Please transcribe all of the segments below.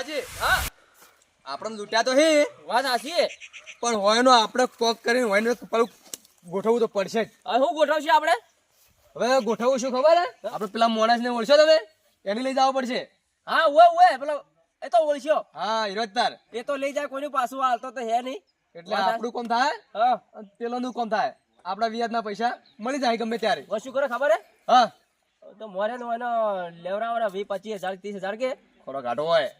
હા. આપણે લૂંટ્યા તો હે. વાત સાચી પણ હોયનો આપણે કોક કરીને હોયનો પેલું ગોઠવવું તો પડશે જ. હવે શું ગોઠવશું આપણે? હવે ગોઠવવું શું ખબર હે? આપણે પેલા મોણસને ઓળશો તમે? એને લઈ જવો પડશે. હા ઓએ ઓએ પેલો એ તો ઓળખ્યો હા હિરોજતાર એ તો લઈ જાય કોઈનું પાછું હાલતો તો હે નહીં. એટલે આપણું કોમ થાય? હા. પેલોનું કોમ થાય? આપણા વ્યાજના પૈસા મળી જાય ગમે ત્યારે. હવે શું કરે ખબર હે? હા. તો મોરે નો એનો લેવરાવાના વી પચીસ હજાર ત્રીસ હજાર કે? ખોરો ઘાટો હોય.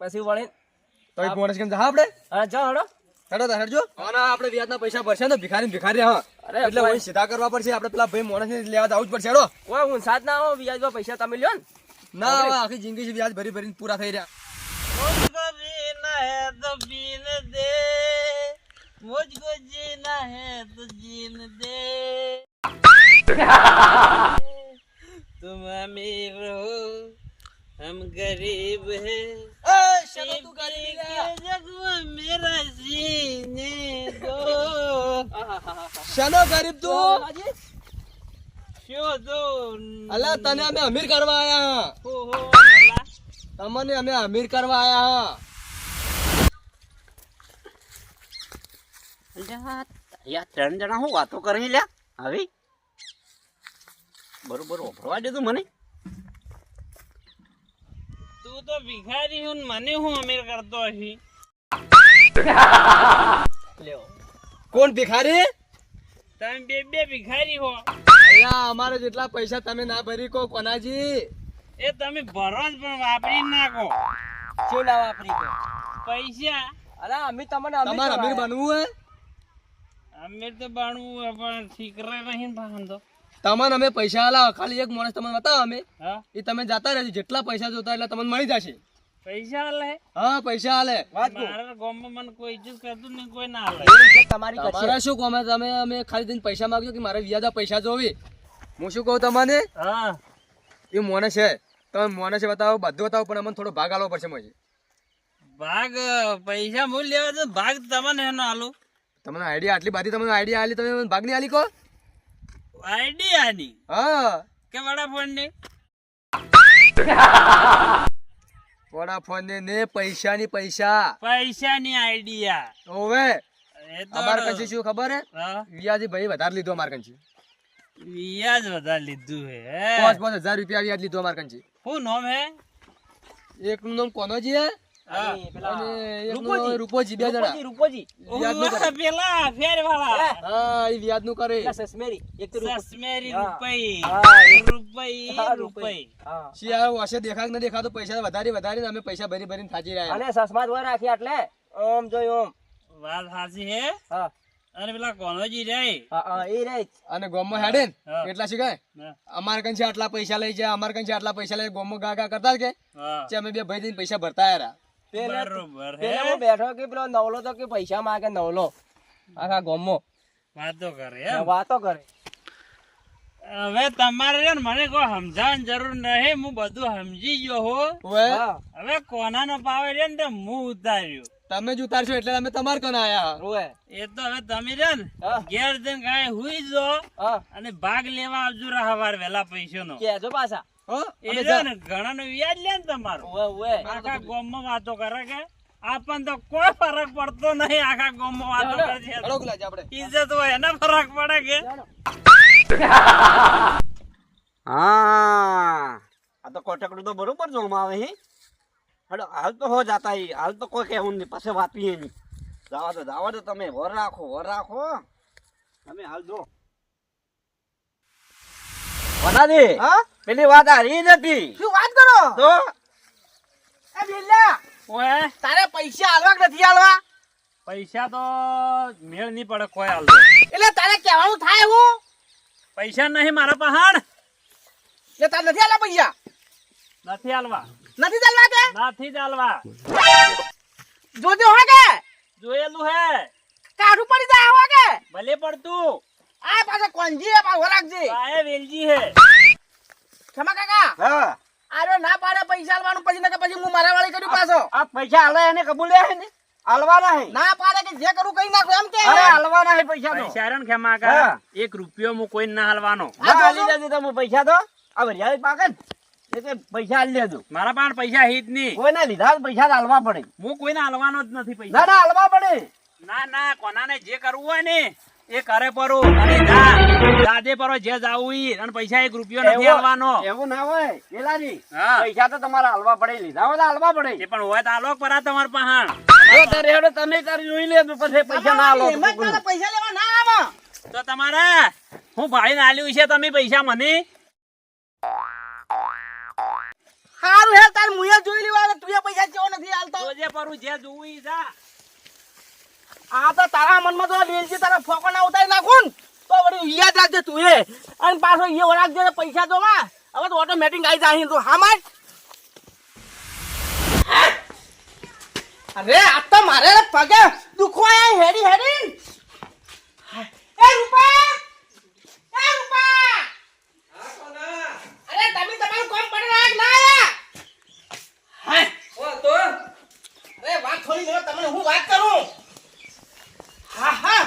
પછી વળી તો એક માણસ કેમ જા આપણે હા જાઓ હડો હેડો તો હેડજો અને આપણે વ્યાજના પૈસા ભરશે ને ભિખારી ને ભિખારી હા અરે એટલે કોઈ- વળી સીધા કરવા પડશે આપણે પેલા ભાઈ માણસને લેવા જવું જ પડશે હેડો ઓય હું સાત ના આવો વ્યાજમાં પૈસા તમે લ્યો ને ના હવે આખી જિંદગી છે વ્યાજ ભરી ભરીને પૂરા થઈ રહ્યા मुझको जीना है तो जीने दे मुझको जीना है तो जीने दे तुम अमीर हो हम गरीब है जग में मेरा जीने दो શાનો ગરીબ તું क्यों दो અલા તને અમે અમીર કરવા આયા हो हो मला તમને અમે અમીર કરવા આયા યા ત્રણ જણા હું વાતો કરી લ્યા આવી બરોબર ઓફરવા દે તું મને તું તો ભિખારી હું મને હું અમીર કરતો લ્યો. કોણ ભિખારી? તમે બે બે ભિખારી હો. અલ્યા અમારે જેટલા પૈસા તમે ના ભરી કો કોનાજી. એ તમે ભરો જ પણ વાપરી નાખો. શું ના વાપરી તો પૈસા. અરે અમે તમને અમીર તમારે અમીર બનવું હે અમીર તો બાણવું હે, પણ ઠીકરા નહીં બાંધો તમને અમે પૈસા આલા ખાલી એક માણસ તમને બતાવો અમે. એ તમે જતા રહેજો જેટલા પૈસા જોતા એટલે તમને મળી જશે. પૈસા હા પૈસા હાલે વાત કહું. મારા ગામમાં મને કોઈ ઇજ્જત કરતું નહીં કોઈ ના લે તમારી કરશે તમારા શું કોમે? તમે અમે ખાલી પૈસા માંગજો કે મારે વ્યાજા પૈસા જોવી? હું શું કહું તમને? હા. એ મોને છે. તમે મોને છે બતાવો બધું બતાવો પણ અમને થોડો ભાગ આલવો પડશે મને ભાગ પૈસા મૂલ લેવા તો ભાગ તમને એનો આલું. તમને આઈડિયા આટલી બધી તમને આઈડિયા આલી તમે ભાગની આલી કહો આઈડિયાની. હા. કે વડાફોનની વડાફોન ને ને પૈસાની પૈસા. પૈસાની આઈડિયા. ઓવે. અમાર કંચી શું ખબર હે? વ્યાજી ભાઈ વધારે લીધો અમાર કંચી. વ્યાજ વધારે લીધું હે? પાંચ પાંચ હજાર રૂપિયા વ્યાજ લીધો અમાર કંચી. શું નામ હે? એક નું નામ કોનોજી હે હા. દેખાક ન દેખાતો પૈસા વધારે વધારે અમે પૈસા ભરી ભરીને થાચી રહ્યા અને સસમા રાખી એટલે ઓમ જોઈ ઓમ. વાત સાચી હે? હા. અને પેલા કોનોજી રે હા હા એ રે અને ગોમો હેડે એટલા શીખાય અમાર કંચે આટલા પૈસા લઈ જાય અમાર કંચે આટલા પૈસા લઈ ગોમો ગા ગા કરતા કે? અમે બે ભાઈ દઈને પૈસા ભરતા પેલે બરોબર હે? પેલે બેઠો કે પેલો નવલો તો કે પૈસા માંગે નવલો. આખા ગોમો વાતો કરે વાતો કરે. હવે તમારે છે ને મને કોઈ સમજાવવાની જરૂર નહીં હું બધું સમજી ગયો હો. હવે કોના નો પાવે છે ને તે હું ઉતાર્યું. તમે જ ઉતારશો એટલે અમે તમાર કન આયા? ઓએ એ તો હવે તમે ને હા. ઘેર જઈને કાંઈ હુઈ જો અને ભાગ લેવા આવજો રા હવાર વહેલા પૈસાનો. કેજો પાછા. હો? એ અમે છે જા- વ્યાજ લે ને તમારું. ઓએ ઓએ આખા ગામમાં વાતો કરે કે આપણને તો કોઈ ફરક પડતો નહીં આખા ગામમાં વાતો કરે છે. હેડો ગુલાજી આપણે. ઇજ્જત હોય એને ફરક પડે કે? હા. આ તો કોટકડું તો બરોબર જોવામાં આવે હે. હડો હાલ તો હો જાતા હી હાલ તો કોઈ કહેવું નહીં પાસે વાપીએ નહીં જવા દો જવા દો તમે. વર રાખો વર રાખો તમે હાલ જો. વનાદી હા? પેલી વાત આ નથી શું વાત કરો? તો? એ બિલ્લા ઓય તારે પૈસા આલવા કે નથી આલવા પૈસા તો મેળ નહીં પડે કોઈ હાલતો. એટલે તારે કહેવાનું થાય એવું? પૈસા નહીં મારા પહાડ. એટલે તારે નથી આલવા પૈસા? નથી હાલવા. નથી ચાલવા કે? નથી ચાલવા. જોજો હો કે? જોયેલું હે. કાઢું પડી જાય હો કે? ભલે પડતું. આ પાછા કોંજી હે પાછો રાખજે આ વેલજી હે. ક્ષમા કાકા. હા. આરે ના પાડે પૈસા આલવાનું પછી નકર પછી હું મારા વાળી કર્યું પાછો. આ પૈસા આલે એને કબૂલ હે ને? હાલવાના હે. ના પાડે કે જે કરું કઈ નાખું એમ કે? અરે હાલવાના હે પૈસા તો પૈસા રણ ખેમા. કા એક રૂપિયો હું કોઈ ના હાલવાનો હાલી જતી તમે પૈસા તો. આ ભરી પાકે ને. એટલે પૈસા આલી લેજો. મારા પાસે પૈસા હિત નહીં. કોઈને લીધા તો પૈસા તો પડે. હું કોઈને હાલવાનો જ નથી પૈસા. ના ના આલવા પડે. ના ના કોનાને જે કરવું હોય ને એ કરે પરો અને જા જાજે પરો જે જાવું ઈ. અને પૈસા એક રૂપિયો નથી એવું- એવું ના હોય. પેલાજી પૈસા તો તમારે હાલવા પડે લીધા હોય તો આલવા પડે. એ પણ હોય તો આલો પરા તમાર પહાણ. જો તારે હેડો તમે તારે જોઈ લેજો પછી પૈસા ના આલો પૈસા લેવા ના આવો. તો તમારે હું ભાઈ આલ્યું છે તમે પૈસા મને? હારું હે તાર મુયા જોઈ લેવા તું પૈસા કેવો નથી હાલતો? જોજે પરું જે જોવું ઈ જા. આ તો તારા મનમાં તો વેલજી તારા ફોકો ના ઉતારી નાખું તો વળી યાદ રાખજે તું એ. અને પાછો એ ને પૈસા તો માં હવે તો ઓટોમેટિક આવી જાય તો. હા માર. અરે આ તો મારે પગે દુખો આયા હેડી હેડી એ રૂપા એ રૂપા અરે તમે તમારું કામ પડી રાખ ના આયા હા અરે વાત થોડી હું વાત કરું? હા હા.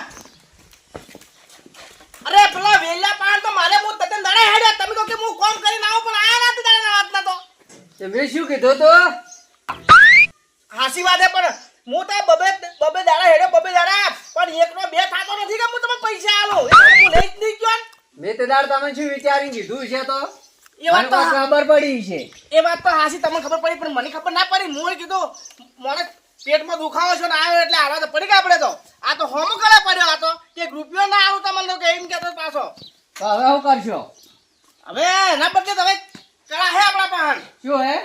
અરે પેલા વેલા પાણ તો મારે હું તતન દડે હેડ્યા. તમે તો કે હું કોમ કરીને આવું પણ આયા નથી દડે વાત ના તો. મેં શું કીધું તો? હાસી વાત પણ હું તો બબે બબે દાડા હેડ્યો બબે દાડા. પણ એકનો બે થાતો નથી કે હું તમને પૈસા આલો એ હું લઈ જ નહીં ગયો ને. મેં તે દાડ તમે શું વિચારી કીધું છે તો? એ વાત તો ખબર પડી છે. એ વાત તો હાસી તમને ખબર પડી પણ મને ખબર ના પડી. હું કીધું મને પેટમાં દુખાવો છો ને આવ્યો એટલે આવા તો પડી ગયા આપણે તો. આ તો હોમ કરે પડ્યો આ તો. કે રૂપિયો ના આવું તમને તો એમ કહેતો પાછો. તો હવે શું કરશો? હવે એના બદલે તો હવે કરા હે આપણા પાહણ શું હે?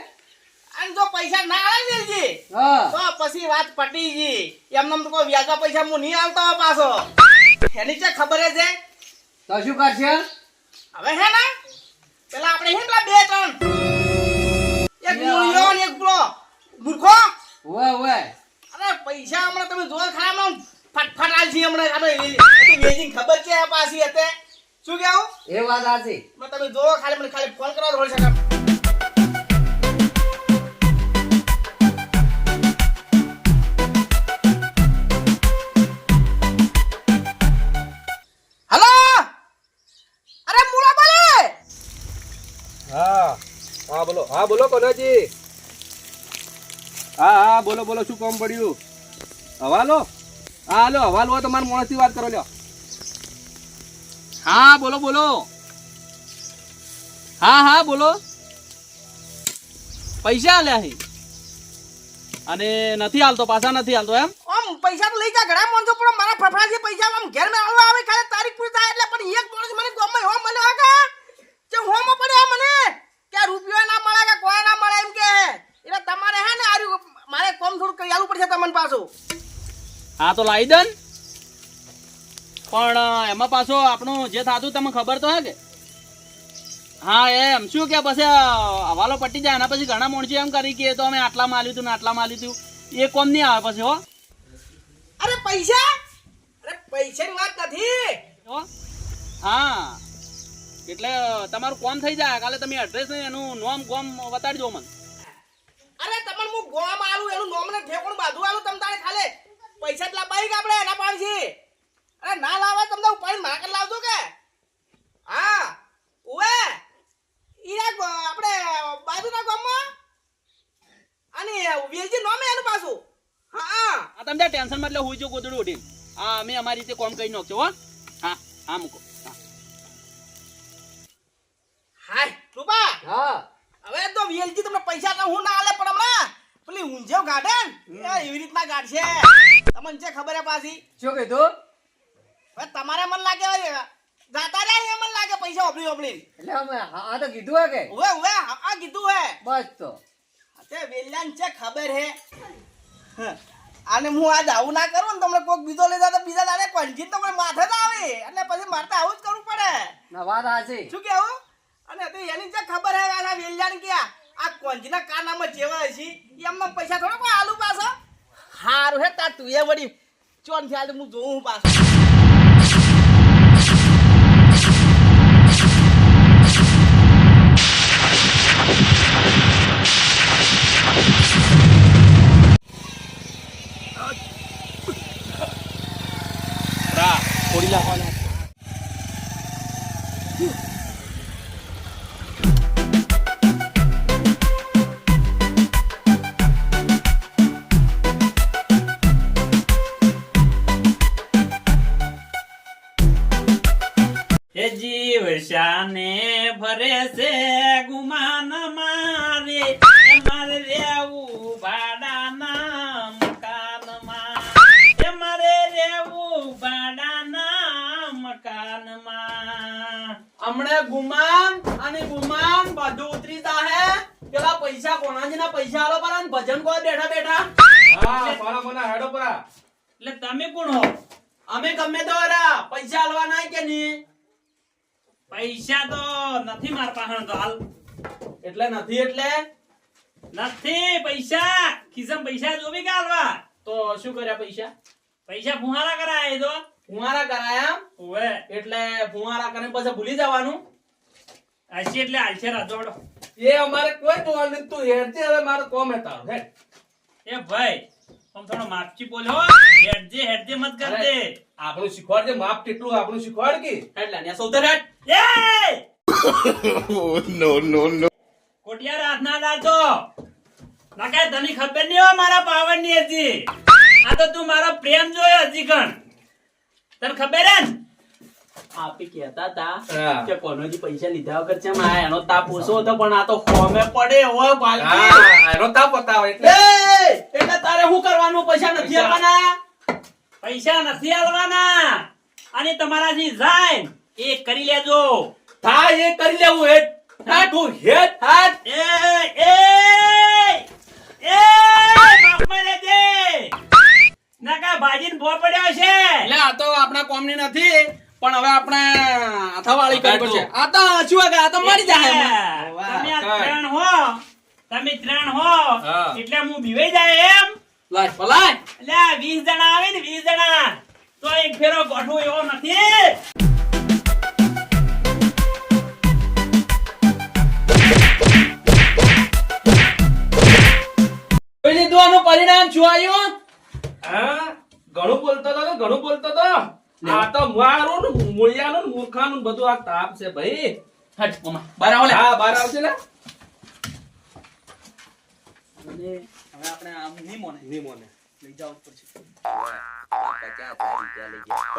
અને જો પૈસા ના આવે ને તો પછી વાત પટી ગઈ. એમને તો કોઈ વ્યાજમાં પૈસા હું નહીં આવતો પાછો. એની છે ખબર છે તો શું કરશે? હવે હે ને? પેલા આપણે હે પેલા બે ત્રણ. એક મૂળિયો ને એક પેલો મૂર્ખો? ઓવે ઓવે અરે પૈસા હમણાં તમે જોવા ખરા હમણાં ફટફટ હમણાં. આ આ તો વેચીને ખબર છે આ પાછી હતે શું કેવું એ વાત સાચી. મેં તમે જોવો ખાલી મને ખાલી ફોન કરવા થોડી શકે. બોલો બોલો, શું કામ પડ્યું? હવાલો હા હાલો હવાલો હોય તમારા માણસથી વાત કરો લ્યો હા, બોલો બોલો. હા હા, બોલો. પૈસા આલ્યા હી અને નથી હાલતો પાછા નથી હાલતો એમ? આમ પૈસા તો લઈ જા, ઘણા માણસો પણ મારા ફફડાથી પૈસા આમ ઘેર મે આવે ખાલી તારીખ પૂરી થાય એટલે પણ એક માણસ મને ગામમાં હો, મને આગા જે હોમો પડ્યો મને કે આ રૂપિયો ના મળે કે કોઈ ના મળે એમ કે એટલે તમારે હે ને આર્યું મારે કોમ થોડું કરી આલવું પડશે તમને પાછું હા તો લાવી દે પણ એમાં પાછો આપણું જે થતું તમને ખબર તો હે કે? હા એમ. શું કે પછી હવાલો પટી જાય એના પછી ઘણા માણસો એમ કરી કે તો અમે આટલા માલ્યું હતું ને આટલા માલ્યું હતું. એ કોમ નહીં આવે પછી હો. અરે પૈસા? અરે પૈસાની વાત નથી. હો? હા. એટલે તમારું કોમ થઈ જાય. કાલે તમે એડ્રેસ ને એનું નોમ ગોમ બતાડજો મને. અરે તમને હું ગોમ આલું એનું નોમ ને ઠેકોણ બાજુ આલું તમ તારે ખાલે? પૈસા જ લાવવા આપણે એના પાણીથી અરે ના લાવે તમને ઉપાડી માકર લાવજો કે. હા, ઉવે. ઈરા આપણે બાજુના ગામમાં. અને વેલજી નોમે એનું પાછું. હા. આ તમને ટેન્શનમાં એટલે હુઈ જો ગોદડું ઉઠી હા, અમે અમારી રીતે કોમ કરી નાખજો હો. હા હા, મૂકો. એવી રીતના ગાઢશે તમને છે ખબર હે પાછી. શું કીધું? હવે તમારે મન લાગે હવે જાતા રહ્યા મન લાગે પૈસા ઓપડી ઓપડી એટલે અમે હા તો કીધું હે કે? ઉવે ઉવે આ કીધું હે. બસ તો. તે વેલ્યાન છે ખબર હે. હ. આને હું આજ આવું ના કરું ને તમને કોઈક બીજો લેતા તો બીજા દાડે કોંજી તો માથે જ આવે. એટલે પછી મારે તો આવું જ કરવું પડે. ના વાત સાચી. શું કેવું? અને તો એની જે ખબર હે આ વેલ્યાન કે આ કોંજીના કાનામાં જેવા હશે. એમના પૈસા થોડા કોઈ આલુ પાછો? હારું હે તાર તું એ વળી ચોન ખ્યાલ હું જોઉં પાછું. થોડી લાવવાના શાને ભરે છે ગુમાન મારે. એ મારે રેવું ભાડાના મકાનમાં. એ મારે રેવું ભાડાના મકાનમાં. હમણે ગુમાન અને ગુમાન બધું ઉતરી જાહે. પેલા પૈસા કોનાજીના પૈસા આલો પર ને ભજન કોઈ બેઠા બેઠા. હા સોના મોના હેડો પરા. એટલે તમે કોણ હો? અમે ગમે તો પૈસા પૈસા આલવાના કે નહીં? પૈસા તો નથી માર પાસે હાલ. એટલે નથી એટલે? નથી પૈસા. ખિસ્સામાં પૈસા જોવી કે હાલવા તો શું કર્યા પૈસા? પૈસા ફુહારા કરાયા એ તો. ફુહારા કરાયા ઓવે. એટલે ફુહારા કરીને પછી ભૂલી જવાનું? આશી એટલે હાલશે રાજોડો એ અમારે કોઈ તો તું હેડજે હવે મારો કોમ હે તારો હેડ. એ ભાઈ આમ થોડો માપચી બોલો. હેડજે હેડજે મત કર દે આપણું શીખવાડ દે માપ કેટલું આપણું શીખવાડ કે? હેડ લાન્યા સૌધર હેડ એ! કોટિયાર હાથ ના ડાલતો ના કાંઈ તને ખબર નહીં હોય મારા પાવરની હજી. આ તો તું મારો પ્રેમ જોયો હજી કણ તને ખબર હે ને? આપી કહેતા તા હા. કે કોનોજી પૈસા લીધા વગર છે માં એનો તાપ ઓછો હતો પણ આ તો ફોમે પડે હોય બાલકી એનો તાપ બતાવે એટલે. એટલે તારે શું કરવાનું? પૈસા નથી આપવાના? પૈસા નથી આલવાના. અને તમારાથી જાય એ કરી લેજો. થાય એ કરી લેવું હેડ હા હેડ હાટ એ એ એ બાપમાં લેજે નાકા ભાજીને ભો પડ્યો છે. એટલે આ તો આપણા કોમની નથી. પણ હવે આપણે હાથાવાળી કરવી પડશે. આ તો શું આગળ આ તો મરી જાય તમે ત્રણ હો તમે ત્રણ હો એટલે હું બીવાઈ જાય એમ. લાય પલાય. લે 20 જણા આવે ને 20 જણા. તો એક ફેરો ગોઠવો એવો નથી. પરિણામ? શું આવ્યું? હા? ઘણું બોલતો તો કે ઘણું બોલતો તો. આ તો મારું ને મૂળિયાનું ને મૂર્ખાનું બધું આ તાપ છે ભાઈ. હટ મામા બાર આવો હા બાર આવશે ને અને હવે આપણે આમ નહીં મોને લઈ જાવ પડશે પણ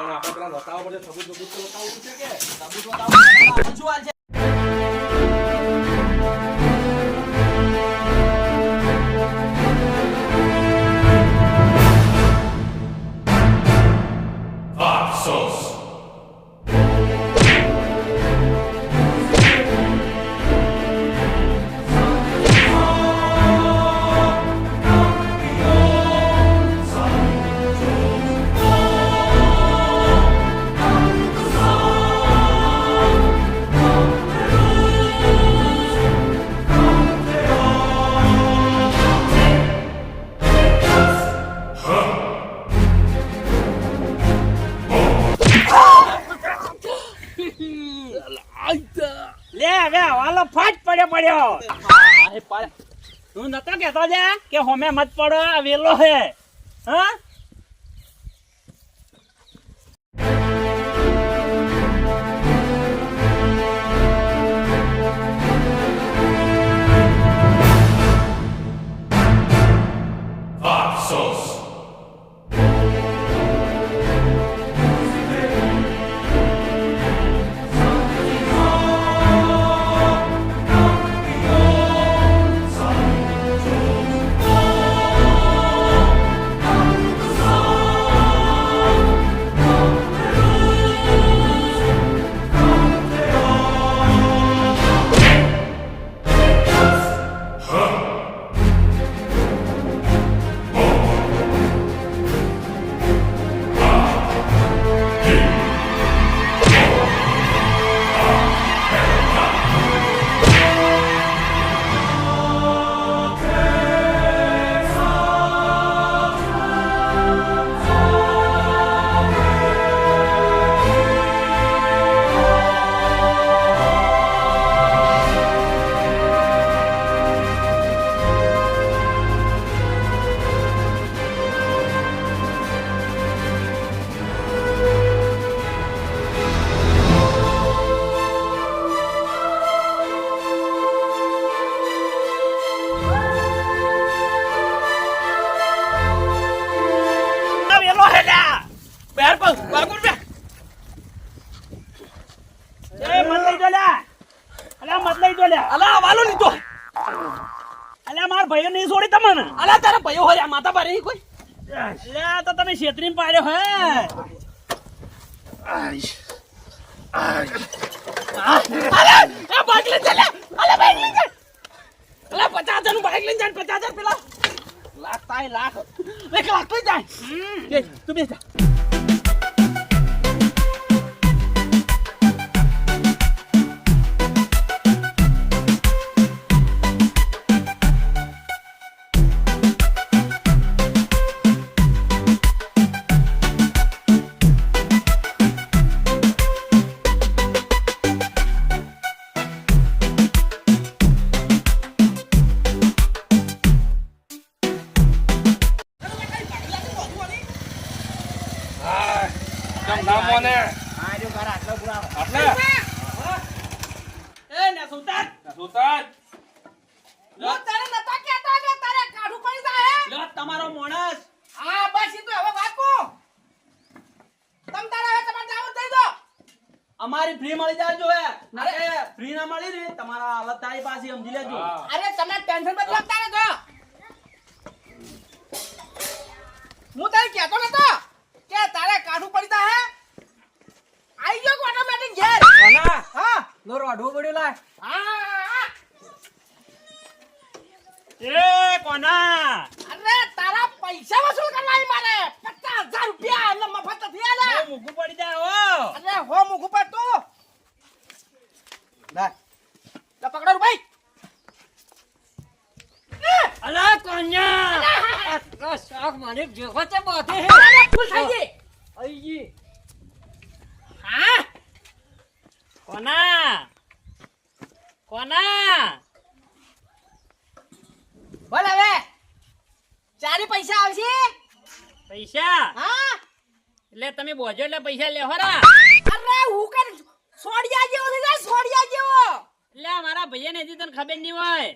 આપણે પેલા બતાવવા પડશે સબૂત સબૂત તો બતાવવું છે કે? સબૂત બતાવો શું હાલ છે. કે હોમે મત પડો વેલો હે. હા? પૈસા મત લઈ દો લે. અલા વાલો લીધો. અલ્યા માર ભાઈઓ નહીં છોડી તમને. અલા તારા ભાઈઓ હોય માતા પારે કોઈ? લે તો તમે છેતરી પાડ્યો હે. અરે એ બાઈક લઈ ચાલે અલે બાઈક લઈ ચાલે અલે પચાસ હજારનું બાઈક લઈને જાય લાખ તાય જાય નો રોડવો પડ્યો લાય. હા એ કોના? અરે તારા પૈસા વસૂલ કરવા મારે. પચાસ હજાર રૂપિયા એમને મફત નથી આલે. મૂકવું પડી જાય હો. અરે હો મુખ ઉપર તું. લે પકડો ભાઈ. અલા કોન્યા અરે ફૂલ થઈ ગઈ. હા? કોના? કોના? બોલ હવે. ચારે પૈસા આવશે? પૈસા? હા. એટલે તમે બોજો એટલે પૈસા લે રા. અરે હું કર સોડિયા જેવો થઈ સોડિયા જેવો. એટલે મારા ભૈયા ને હજી તને ખબર નહીં હોય.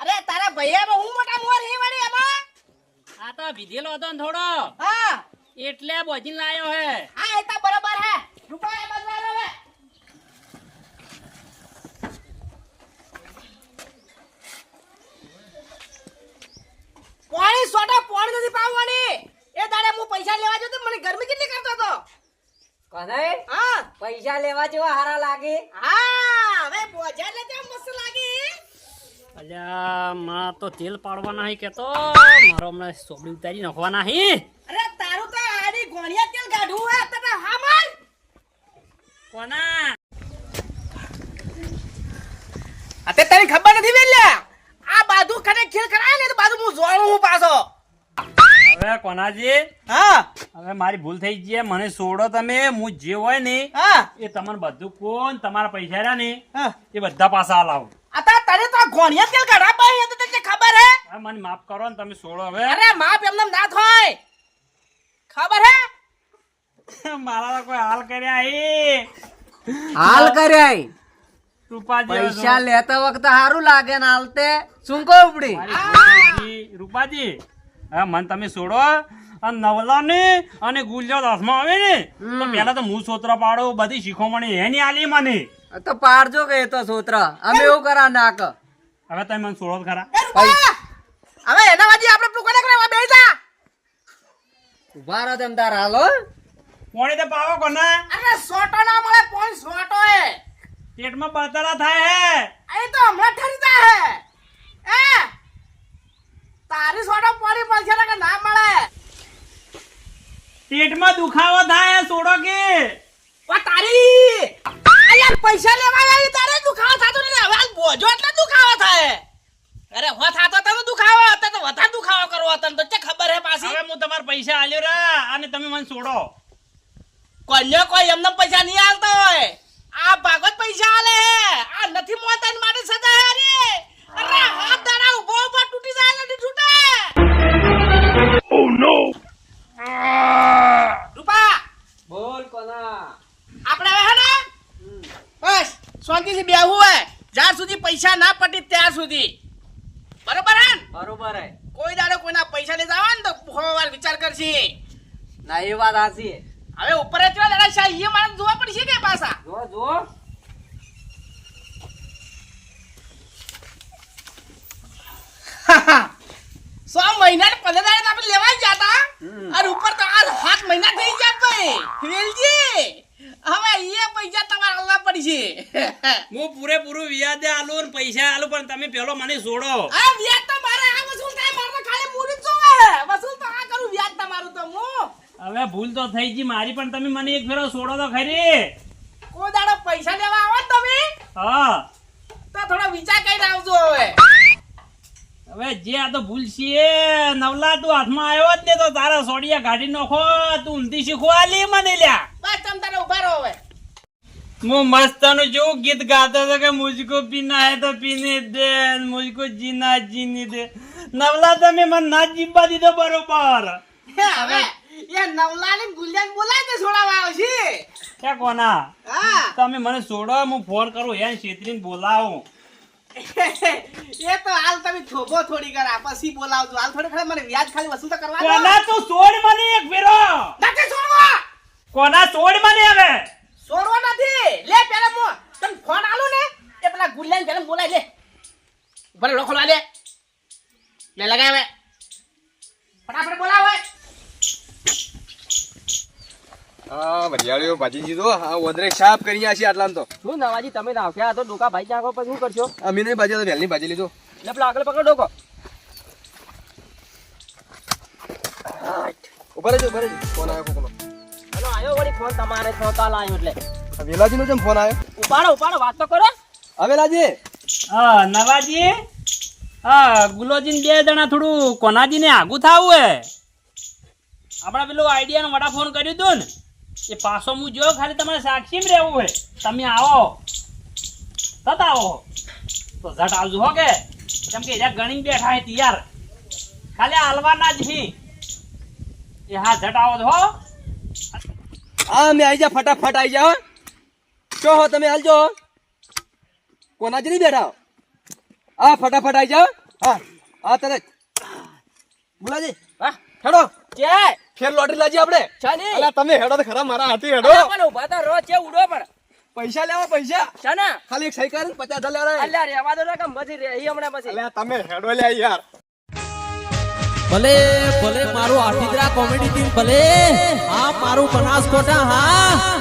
અરે તારા ભૈયા હું મોટા મોર હે વળી એમાં? આ તો ભીધેલો હતો ને થોડો. હા. એટલે બોજીને લાયો હે. હા એ તો બરાબર હે. રૂપિયા એ બદલા હવે પાણી સોટા પાણી નથી પાવવાની. એ દાડે હું પૈસા લેવા જતો મને ગરમી કેટલી કરતો હતો? કનઈ હા. પૈસા લેવા જેવા હારા લાગે? હા હવે બોજા લે તે મસ્ત લાગે. અલ્યા માં તો તેલ પાડવાના હી કેતો મારો હમણાં સોબડી ઉતારી નાખવાના હી અરે તારું તો આડી ગોણિયા તેલ કાઢવું હે તને હા માર. કોના? અતે તને ખબર નથી વેલ્યા આ બાજુ ખરે ખેલ કરાય ને તો બાજુ હું જોણું હું પાછો. હવે કોનાજી હા. હવે મારી ભૂલ થઈ ગઈ મને છોડો તમે હું જે હોય ને હા. એ તમને બધું કોણ તમારા પૈસા રહ્યા ને હા. એ બધા પાછા લાવો અતા તને તો ગોણિયા તેલ કાઢા પાઈ એ તો તને ખબર હે? હા મને માફ કરો ને તમે છોડો હવે. અરે માફ એમને ના થાય. ખબર હે? મારા તો કોઈ હાલ કર્યા હે. હાલ કર્યા પૈસા લેતા વખતે સારું લાગે ને હાલતે. શું કહું ઉપડી? રૂપાજી હા મન તમે છોડો. નવલા ને અને ગુલ્યો દસમાં આવે ને. તો પેલા તો હું સોત્ર પાડો બધી શીખોમણી એની આલી મને. તો પાડજો કે તો સોતરા. અમે એવું કરા નાક. હવે તમે મને છોડો ખરા. હવે એના વાજી આપણે પેલું કોને કરવા બેસી જા! ઊભા રહો તેમ તાર હાલો કોણે તે પાવો કોના? અરે સોટો ના મળે કોણ સોટો હે પેટમાં બળતરા થાય હે. એ તો હમણાં ઠરી જાય હે. એ તારી સોડો પડી પડશે ને કે ના મળે. પેટમાં દુખાવો થાય સોડો કે. વા તારી યાર પૈસા લેવા આવી તારે દુખાવો થતો નથી. હવે બોજો એટલે દુખાવો થાય. અરે હો થાતો તમે દુખાવો હતો તો વધારે દુખાવો કરવો તને તો ચે ખબર હે પાછી? હવે હું તમારા પૈસા આલ્યો રે અને તમે મને છોડો કોઈને કોઈ એમને પૈસા નહીં આલતો હોય. આ ભાગવત પૈસા આલે હે. આ નથી મોતા મારે માટે સજા હે અરે અરે હાથ દાડા ઊભો ઊભો તૂટી જાય નથી છૂટે. ઓ નો રૂપા બોલ કોના? આપણે હવે હે ને? બસ શાંતિથી બેહવું હે જ્યાં સુધી પૈસા ના પટી ત્યાં સુધી. બરોબર હે બરોબર હે. કોઈ દાડો કોઈના પૈસા લેતા આવે ને તો વાર વિચાર કરશે. ના એ વાત હાસી હે. હવે ઉપર જ લડાઈ શાહી એ માણસ જોવા પડશે કે પાછા? જો જો મહિના ને પંદર દાડે આપણે લેવા જ જાતા. અને ઉપર તો આ સાત મહિના થઈ ગયા ભાઈ. વેલજી હવે એ પૈસા તમારે આલવા પડશે. હું પૂરેપૂરું વ્યાજે આલું પૈસા આલું પણ તમે પેલો મને છોડો આ વ્યાજ તો મારે આ વસૂલ થાય મારે તો ખાલી મૂડી જ જોવે વસૂલ તો આ કરું વ્યાજ તમારું તો હું હવે ભૂલ તો થઈ ગઈ મારી પણ તમે મને એક ફેરો છોડો તો ખરી. કોઈ દાડો પૈસા લેવા આવો તમે? હા. તો થોડો વિચાર કઈ આવજો હવે. હવે જે આ તો ભૂલ છે નવલા તું હાથમાં આવ્યો જ ને તો તારા સોડિયા કાઢી નોખો તું ઊંધી શીખવા લે મને લ્યા. બસ તમ તારે ઊભા રહો હવે. હું મસ્તનું જેવું ગીત ગાતો હતો કે મુજકો પીના હે તો પીને દે મુજકો જીના જીની દે. નવલા તમે મને ના જીવવા દીધો બરોબર. હવે. એ નવલાની ગુલિયાન બોલાય તે છોડાવવા આવશે ક્યાં કોના? હા. તમે મને છોડો હું ફોન કરું હેન છેતરીને બોલાવું. એ તો હાલ તમે થોભો થોડી કરા પછી બોલાવજો. હાલ થોડી ખરે મને વ્યાજ ખાલી વસૂલ તો કરવા દો. કોના? તું છોડ મને એક ફેરો. નથી છોડવા. કોના? છોડ મને હવે. છોડવો નથી. લે પેલા મો તને ફોન આલું ને એ પેલા ગુલિયાન પેલા બોલાય લે ભલે લો ખોલવા દે. લે લગાવે ફટાફટ બોલાવે હા વરિયાળીઓ ભાજી દીધો હા ઓદરે સાફ કરી છે આટલા તો. શું નવાજી તમે નાખ્યા તો ડોકા ભાઈ નાખો પછી શું કરશો? અમે નહીં ભાજી તો વહેલી ભાજી લીધો. એટલે પેલા આગળ પકડો ડોકો. ઉપર જ ઉપર જ ફોન આવ્યો કોકનો. હલો આયો વળી ફોન તમારે છો તાલ આવ્યો એટલે. આ વેલાજીનો જેમ ફોન આવ્યો. ઉપાડો ઉપાડો વાત તો કરો. હવેલાજી હા નવાજી. હા ગુલોજીન બે જણા થોડું કોનાજીને આગું થાવું હે. આપણા પેલું આઈડિયા વડા ફોન કર્યું હતું ને એ પાછો હું જો ખાલી તમારે સાક્ષીમાં રહેવું હોય. તમે આવો. તત આવો. તો ઝટ આવજો હો કે. કેમ કે એજા ગણી બેઠા હે તૈયાર. ખાલી હાલવાના જ હી. એ હા ઝટ આવો તો હો. હા અમે આવી જા ફટાફટ આવી જાઓ ચો હો તમે હાલજો કોનાજી નહીં બેઠા હા? ફટાફટ આવી જાઓ હા. હા તરત. બોલાજી હા. હેડો. કે ફેર લોટરી લાજી આપણે? ચાની અલા તમે હેડો તો ખરા મારા હાથી હેડો. પણ ઊભા તો રો છે ઉડો પણ. પૈસા લેવા પૈસા? ચાના ખાલી એક સહી કરે ને પચાસ હજાર લેવા અલ્યા રેવા દો ને કે પછી રહી હમણાં પછી. અલ્યા તમે હેડો લે યાર. ભલે ભલે મારું આઠીદરા કોમેડી ટીમ ભલે. હા મારું બનાસકોટા હા.